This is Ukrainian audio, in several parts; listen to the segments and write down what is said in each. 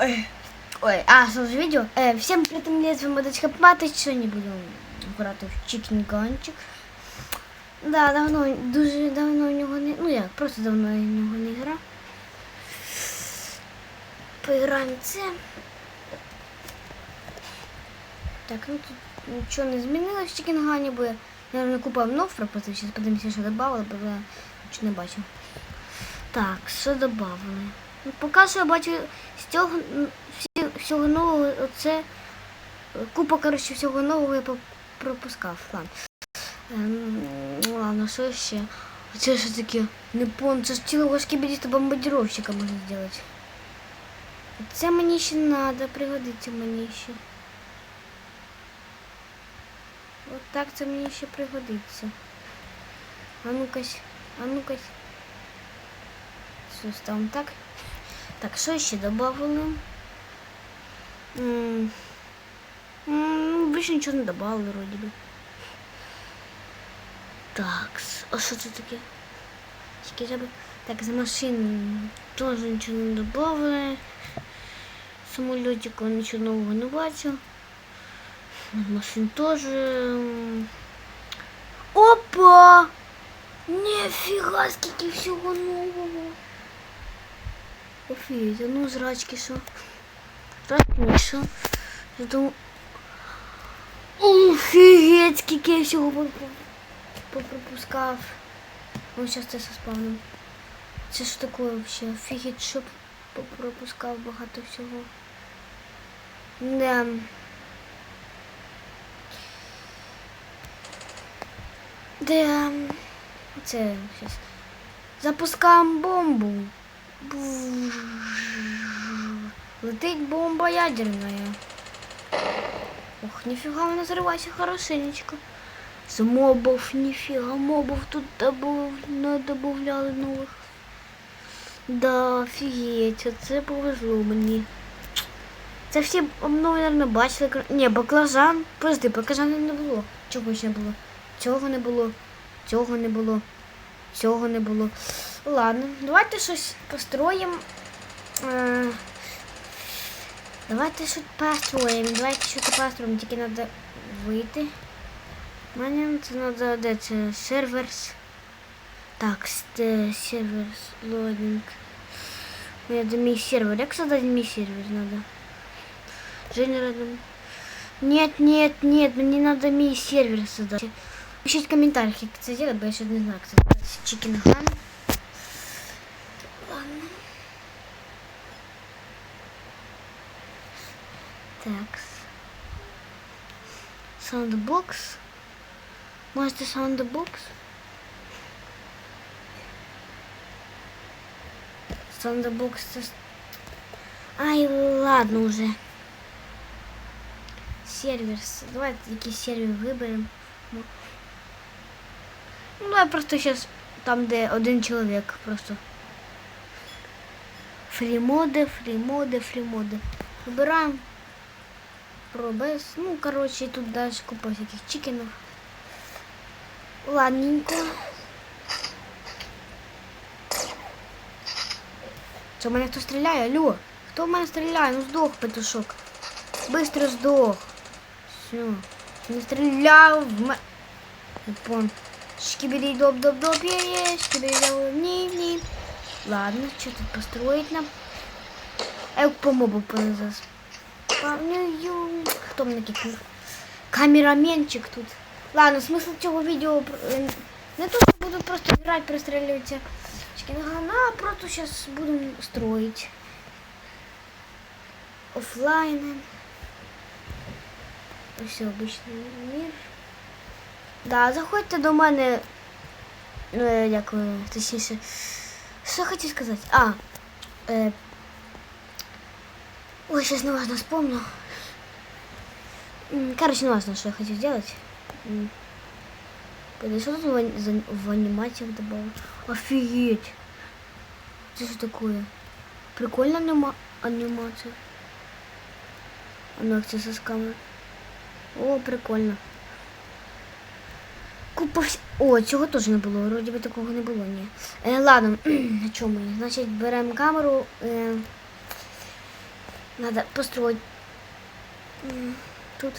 Ой, ой, а, слушай, видео. Э, всем привет, меня зовут Мадочка Патыч. Сегодня буду грати в Gunчик. Да, давно, дуже давно в нього не... Ну як, просто давно я в нього не грав. Поіграємо це. Так, ну тут нічого не змінилось в Gun, бо я, наверное, купив нов. Зараз подивимося, що додавали, бо я нічого не бачив. Так, що додавали? Ну, поки що я бачу цього всього нового, оце е, купа, коротше, всього нового я пропускав. Ладно. Ем, ладно, що ще? Це що таке? Не пон, це ж цілого шкібідіста бомбардировщика можна зробити. Це мені ще треба, пригодиться мені ще. От так це мені ще пригодиться. А ну-кась, а ну-кась. Ставимо так. Так, що ще добавили? М, м, Більше нічого не добавили, вроді би. Так, а що це таке? Тільки. Так, за машин теж нічого не добавили. Самолетика нічого нового не бачу. Машин теж. м. Опа! Нифига, скільки всього нового. Офігеть, ну зрачки що? Зрачки що? Я думаю... Офігеть, скільки я всього по- по- попропускав. Ну, зараз це спавним. Це що таке вообще? Офігеть, що попропускав багато всього. Да. Да. Це зараз. Запускаємо бомбу. Летить бомба ядерная. Ох, нифига она взрывайся хорошенечко. С мобов, нифига, мобов тут добав... добавляли нових. Да, офігеть, це повезло мені. Це всі, ну, мабуть, бачили. Ні, баклажан. Подожди, баклажана не було. Чого ще не було? Цього не було. Цього не було. Цього не було. Ладно, давайте щось построїмо. Е, Давайте щось построїмо. Давайте щось построїмо, тільки треба вийти. Мені це треба, де це? Серверс. Так, серверс, лодинг. Мне надо мій сервер. Як создать мій сервер надо? Женя. Нет, нет, нет, мне надо мій сервер создать. Пишите в комментариях, как это сделать, бо я еще не знаю, как это сделать. Chicken. Так. Soundbox. Может, это soundbox? Soundbox. это с- Ай, ладно уже. Сервер. с- Давай якийсь сервер виберемо. Ну, Ну, давай просто сейчас там, де один чоловік просто. Фрімоди, фрімоди, фрімоди. Вибираємо. Пробес. Ну, короче, тут дальше купа всяких чикенов. Ладненько. Що, в мене хто стріляє? Алло? Хто в мене стріляє? Ну здох, петушок. Быстро здох. Все. Не стріляв в мене. Япон. Шкибери доп доп доп є є. Шкибери доп ні ні. Ладно, что тут построить нам? Я по мобу поназас. Пам'ятаю. Хто мене кикнув? Камераменчик тут. Ладно, смысл цього відео е, не то, що буду просто грати, пристрілюватися. Чекінгана, а просто сейчас будем строить. Офлайном. Все, обычный мир. Да, заходьте до мене. Е, дякую, точніше. Що хотів сказати? А. Е, ой, сейчас не важно вспомню. Короче, не важно, что я хотел сделать. Что тут в, в добавил? Офигеть! Это что такое? Прикольная анима анимация. А акция со скамом. О, прикольно. Купа всь... О, цього теж не було. Вроді би такого не було, ні. Е, ладно, на чому ми? Значить, беремо камеру. Е, Надо построить тут.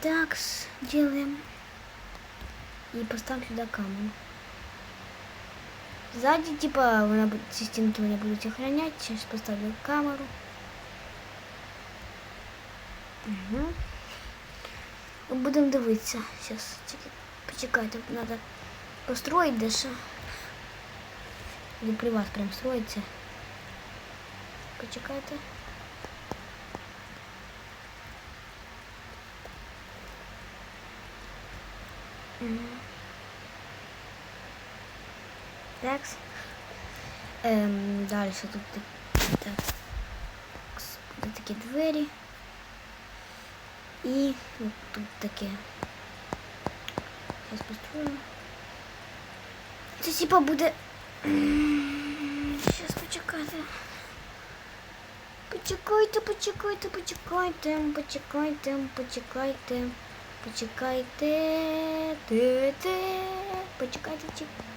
Так, сделаем И поставим сюда камень. Сзади, типа, у меня будет, стенки у меня будут охранять. Сейчас поставлю камеру. Угу. Будем дивиться. Сейчас, почекайте, надо построить дальше. Или при вас прям строиться. Почекайте. Такс. Ем, далі тут так. такі двері. І тут таке. Зараз построю. Це типа буде. Зараз почекайте. Почекайте, почекайте, почекайте, почекайте, почекайте. Те, те, почекайте,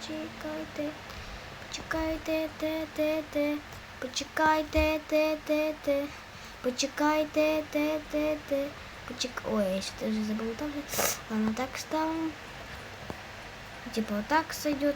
чекайте, почекайте, те, те, те, почекайте, те, те, те, почекайте, те, те, те, почек... Ой, я забула так. Ладно, так ставим. Типа вот так сойдет.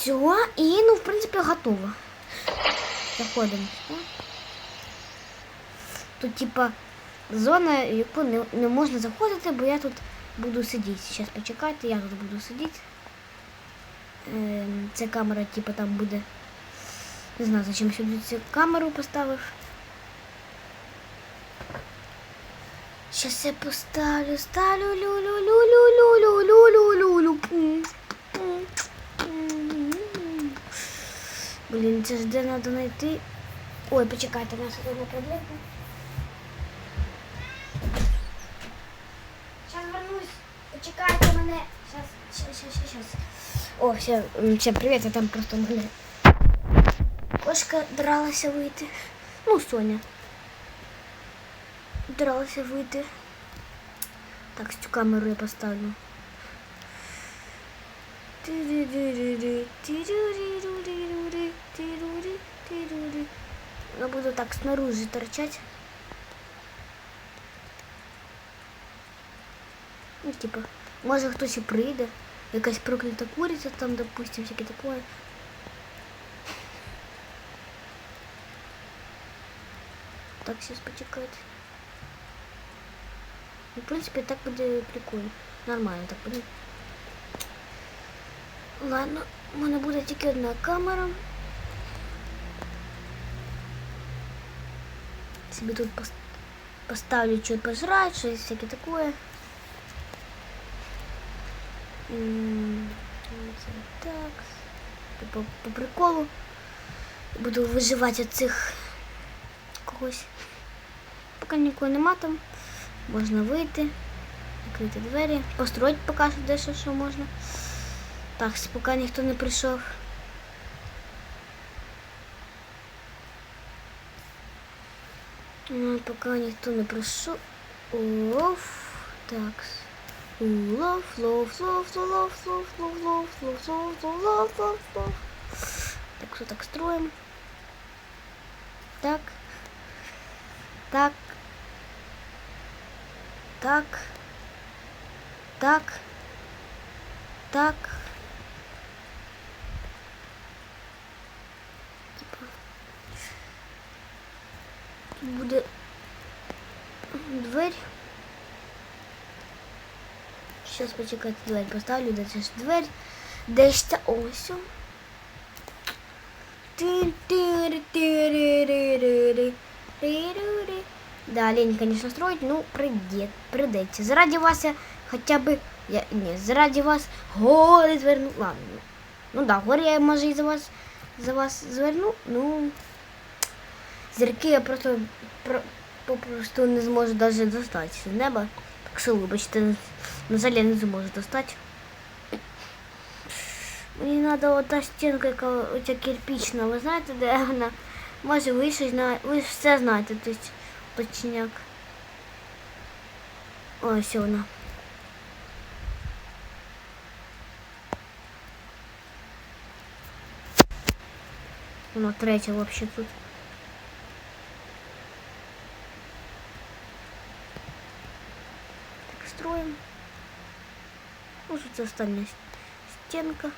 Все, і, ну, в принципі, готово. Заходимо. Тут, типа, зона, в не, не можна заходити, бо я тут буду сидіти. Зараз почекайте, я тут буду сидіти. Ем, ця камера, типа, там буде. Не знаю, зачем сюди цю камеру поставив. Сейчас я поставлю, ставлю лю лю лю лю лю лю лю лю лю Пум, Блін, це ж де треба знайти. Ой, почекайте, у нас одна проблема. Сейчас вернусь. Почекайте мене. Сейчас, сейчас, сейчас. О, все, м, всем привет, я там просто мене кошка дралася вийти. Ну, Соня. Дралася вийти. Так, цю камеру я поставлю. Я буду так снаружи торчать. Ну, типа, може хтось і прийде. Якась проклята куриця там, допустим, всяке такое. Так, сейчас почекать. Ну, в принципе, так буде прикольно. Нормально так буде. Ладно, у мене буде тільки одна камера. Себе тут пос- поставлю что-то пожрать, такое. М, це Так. По, по приколу. Буду виживати від цих когось. Поки нікого нема там. Можна вийти, закрити двері, построїти поки що дещо, що можна. Так, поки ніхто не прийшов. Ну, поки ніхто не прийшов. Оф. Так. Лов, лов, лов, лов, лов, лов, лов, лов, лов, лов, лов, лов, лов. Так, все так строим. Так. Так. Так. Так. Так. Буде дверь. Сейчас почекайте, дверь поставлю, де це дверь. Десь ця ось. Да, лень, конечно, строить, ну, придет, придеться. Заради вас я хотя бы... Я, не, заради вас гори зверну. Ладно. Ну, да, гори я, може, і за вас, за вас зверну, ну... Зірки я просто про, попросту не зможу даже достати з неба. Так що, вибачте, на жаль, я не зможу достати. Мені треба ота стінка, яка оця кирпічна, ви знаєте, де вона? Може, ви щось знаєте, ви ж все знаєте, тобто точняк. Ось вона. Вона третя вообще тут. Может, це остальная с- стенка.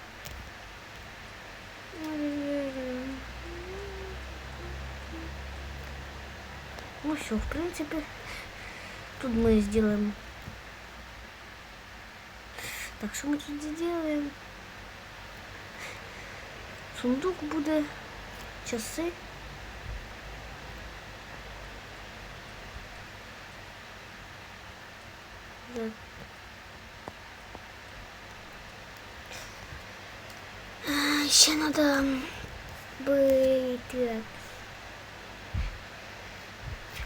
Ну все, в принципе, тут мы сделаем. Так, что мы тут сделаем? Сундук буде, часи. Да. Ще надо бити.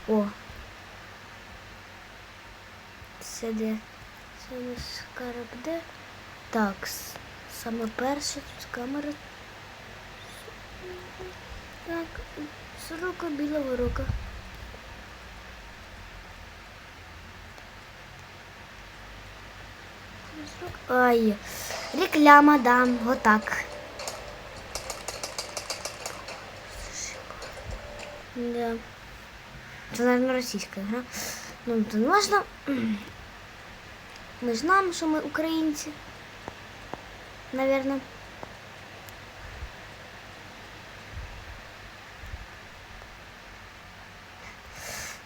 О. Це де? Це у нас? Так, саме перше тут камера. Так, сорока білого рока. Ай, реклама, да, вот Да. Це, наверное, російська гра. Ну, то не важно. Ми ж знаємо, що ми. Наверное.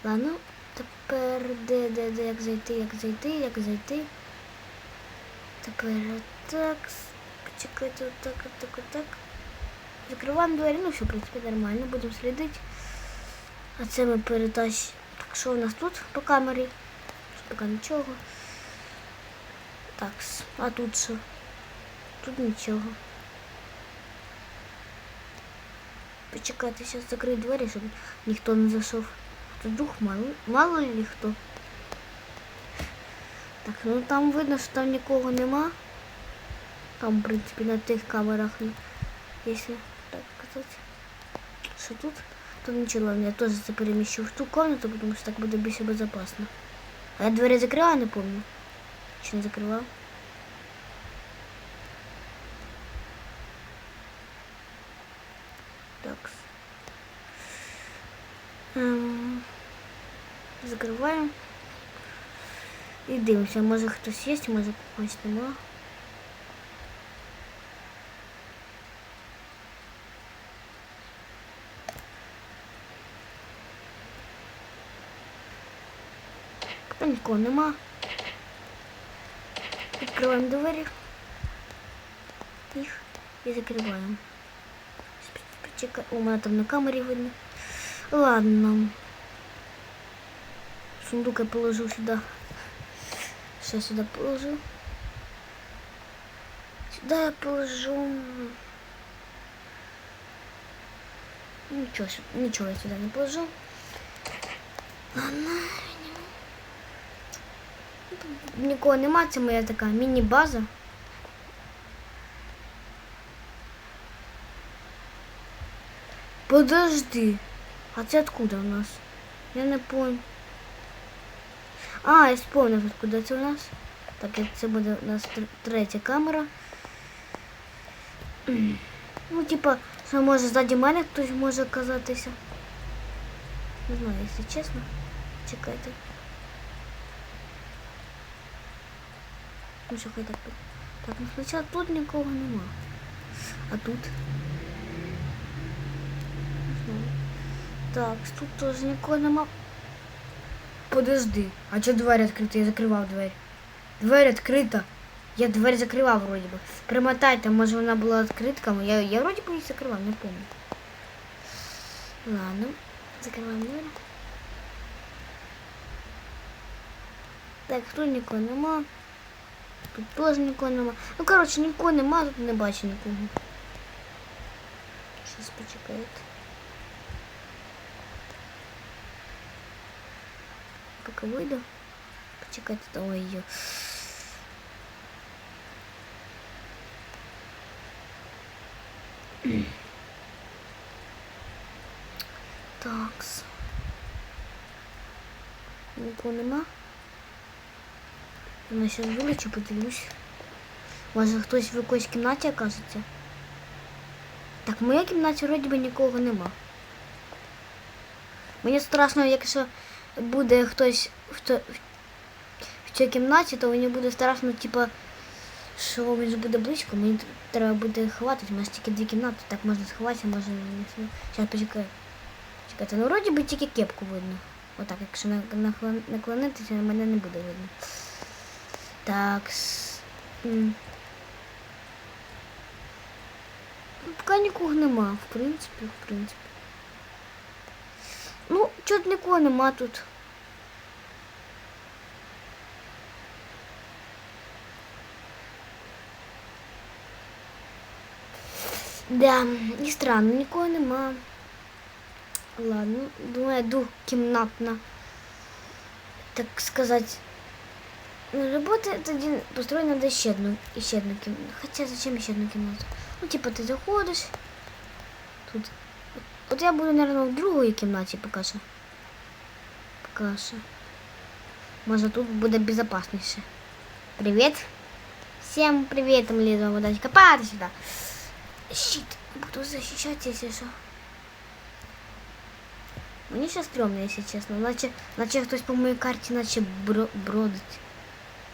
Ладно, тепер де, де, де, як зайти, як зайти, як зайти. Тепер так. Чекайте, отак, отак, отак. Закриваємо двері, ну все, в принципі, нормально, будемо слідити. А це ми перетащимо. Так, що у нас тут по камері? Поки нічого. Так, а тут що? Тут нічого. Почекати, зараз закрию двері, щоб ніхто не зайшов. Тут вдруг мало, мало ли хто. Так, ну там видно, що там нікого нема. Там, в принципі, на тих камерах, якщо так казати. Що тут? Тут нічого, ладно, я теж це переміщу в ту комнату, тому що так буде більше безопасно. А я двері закрила, не помню. Чи не закривав? Так. Ем, Закриваємо. І дивимося, може хтось є, може когось нема. Та нікого нема. Відкриваємо двері. Їх і закриваємо. Почекай. О, мене там на камері видно. Ладно. Сундук я положу сюди. Ще сюди положу. Сюди я положу. Нічого, сю- нічого я сюди не положу. Ладно. Нікого нема, це моя така міні-база. Подожди. А це откуда у нас? Я не понял. А, я вспомнив, откуда це у нас. Так, як це буде у нас тр- третя камера. Ну, типа, що може ззаді мене хтось може оказатися. Не знаю, якщо чесно. Чекайте. Ну що хай так. Так, ну спочатку тут нікого нема. А тут? Так, тут теж нікого нема. Подожди, а чого двері відкриті? Я закривав двері. Двері відкрита. Я двері закривав вроді би. Примотайте, може вона була відкритками. Я, я вроді би її закривав, не пам'ятаю. Ладно, закриваємо двері. Так, тут нікого нема. Тут теж нікого нема. Ну, коротше, нікого нема, тут не бачу нікого. Щас почекайте. Поки вийду. Почекайте, там її. Такс. Нікого нема. Я ще вилечу, подивлюсь. Може хтось в якоїсь кімнаті окажеться? Так, в моїй кімнаті вроді би нікого нема. Мені страшно, якщо буде хтось в, то, в, цій кімнаті, то мені буде страшно, типа, що він буде близько, мені треба буде ховатись. У нас тільки дві кімнати, так можна сховатися, може не Зараз почекай. Чекайте, ну вроді би тільки кепку видно. Отак, якщо на- наклон- наклонитися, мене не буде видно. Так. Поки нікого нема, в принципі, в принципі. Ну, чого нікого нема тут. Да, і странно, нікого нема. Ладно, думаю, двухкімнатна, так сказать. Ну, работа тоді построена до ще одну, ще одну кімнату. Хоча зачем ще одну кімнату? Ну, типа, ти заходиш. Тут. От, от я буду, наверное, в другій кімнаті поки що. Поки що. Може тут буде безопасніше. Привіт. Всем привет, там Лиза водачка. Падай сюда. Щит. Буду защищать, если что. Мені ще стрёмно, якщо чесно. Наче, наче хтось по моїй карті наче бро, бродить.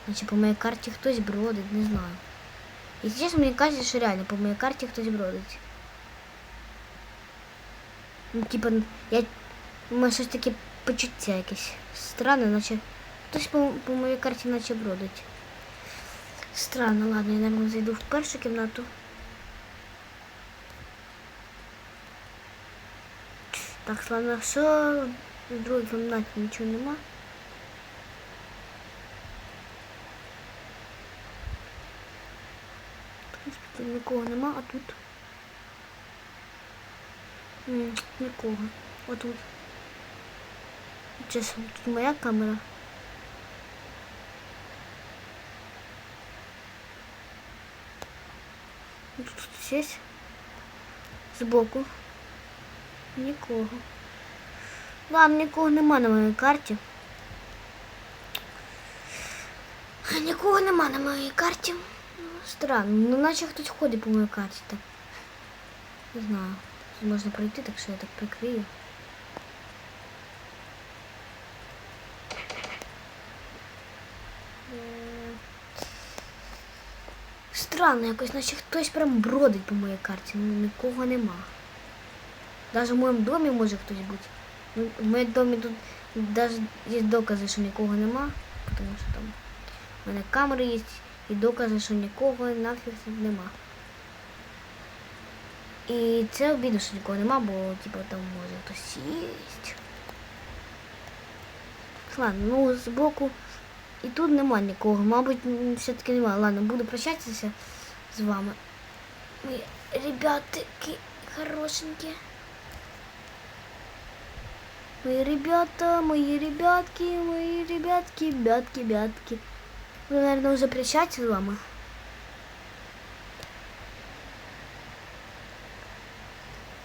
Наче по моїй карті хтось бродить, не знаю. Якщо чесно, мені кажеться, що реально по моїй карті хтось бродить. Ну, типа, я... У мене щось таке почуття якесь. Странне, наче... Хтось по, по моїй карті наче бродить. Странно, ладно, я, наверное, зайду в першу кімнату. Так, ладно, все, в другій кімнаті нічого нема. В принципі, тут нікого нема, а тут. Нікого. Отут. Чесно, тут моя камера. Тут щось збоку. Нікого. Ладно, нікого нема на моїй карті. Нікого нема на моїй карті. Странно, ну наче хтось ходить по моїй карті так. Не знаю. Тут можна пройти, так що я так прикрию. Странно якось, наче хтось прям бродить по моїй карті, ну нікого нема. Даже в моєму домі може хтось бути. Ну, в моєму домі тут даже є докази, що нікого нема, тому що там у мене камери є і докази, що нікого нафіг тут нема. І це обідно, що нікого нема, бо типу там може хтось їсть. Ладно, ну збоку і тут нема нікого. Мабуть, все-таки нема. Ладно, буду прощатися з вами. Мої ребятки хорошенькі. Мои ребята, мои ребятки, мои ребятки, бятки, бятки. Вы, наверное, уже с вами?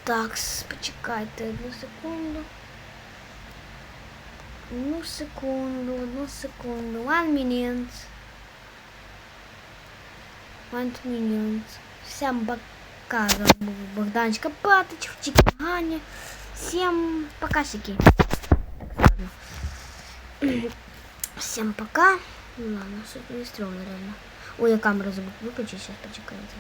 Так, почекайте одну секунду. Одну секунду, одну секунду. One minute. One minute. Всем пока. З вами був Богданчик Патич в Чикагані. Всем покасики. Всем пока. Ну Ладно, что-то не стрёмно реально. Ой, я камеру забыл выключить, сейчас почекайте.